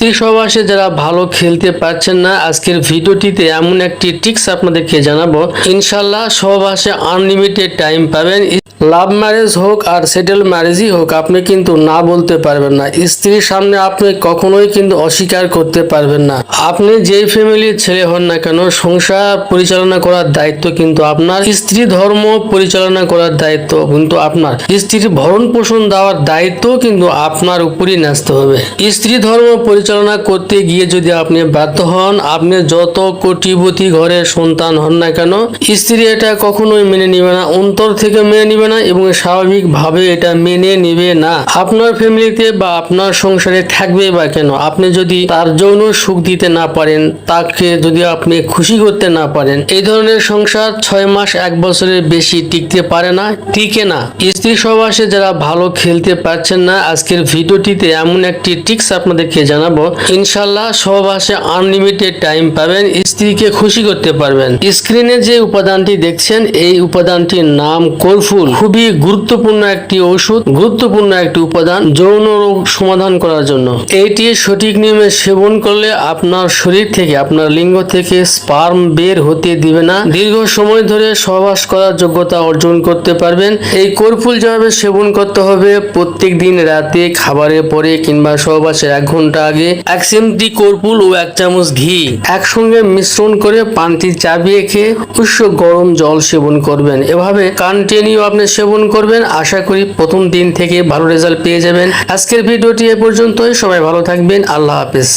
স্ত্রী সহবাসে যারা ভালো খেলতে পারছেন না, আজকের ভিডিওটিতে এমন একটি টিপস আপনাদেরকে জানাব। ইনশাল্লাহ সহবাসে আনলিমিটেড টাইম পাবেন। লাভ ম্যারেজ হোক আর সেটেল ম্যারেজই হোক, আপনি কিন্তু না বলতে পারবেন না। স্ত্রীর সামনে আপনি কখনোই কিন্তু অস্বীকার করতে পারবেন না। আপনি যেই ফ্যামিলির ছেলে হন না কেন, সংসার পরিচালনা করার দায়িত্ব কিন্তু আপনার। স্ত্রী ধর্ম পরিচালনা করার দায়িত্ব কিন্তু আপনার। স্ত্রীর ভরণ পোষণ দেওয়ার দায়িত্ব কিন্তু আপনার উপরই ন্যস্ত হবে। স্ত্রী ধর্ম পরিচালনা করতে গিয়ে যদি আপনি ব্যর্থ হন, আপনি যত কোটিপতি ঘরের সন্তান হন না কেন, স্ত্রী এটা কখনোই মেনে নিবে না। অন্তর থেকে মেনে নিবে না এবং স্বাভাবিকভাবে এটা মেনে নেবে না। আপনার ফ্যামিলিতে বা আপনার সংসারে থাকবে বা কেন? আপনি যদি তার যৌন সুখ দিতে না পারেন, তাকে যদি আপনি খুশি করতে না পারেন, এই ধরনের সংসার ছয় মাস এক বছরের বেশি টিকতে পারে না, টিকে না। স্ত্রী সহবাসে যারা ভালো খেলতে পারছেন না, আজকের ভিডিওটিতে এমন একটি টিক্স আপনাদেরকে জানাব। ইনশাল্লাহ সহবাসে আনলিমিটেড টাইম পাবেন, স্ত্রীকে খুশি করতে পারবেন। স্ক্রিনে যে উপাদানটি দেখছেন, এই উপাদানটির নাম কোলফুল। খুবই গুরুত্বপূর্ণ একটি ওষুধ গুরুত্বপূর্ণ একটি উপাদান যৌন রোগ সমাধান করার জন্য। এটি সঠিক নিয়মে সেবন করলে আপনার শরীর থেকে, আপনার লিঙ্গ থেকে স্পার্ম বের হতে দিবে না। দীর্ঘ সময় ধরে সহবাস করার যোগ্যতা অর্জন করতে পারবেন। এই কর্ফুল যেভাবে সেবন করতে হবে প্রত্যেক দিন রাতে খাবারের পরে কিংবা সহবাসের এক ঘণ্টা আগে এক চিমটি কর্পুল ও এক চামচ ঘি একসঙ্গে মিশ্রণ করে পানটি চাবিয়ে খেয়ে উষ্ণ গরম জল সেবন করবেন। এভাবে কন্টিনিউ আপনি সেবন করবেন। আশা করি প্রথম দিন থেকে ভালো রেজাল্ট পেয়ে যাবেন। আজকের ভিডিওটি এ পর্যন্তই। সবাই ভালো থাকবেন। আল্লাহ হাফেজ।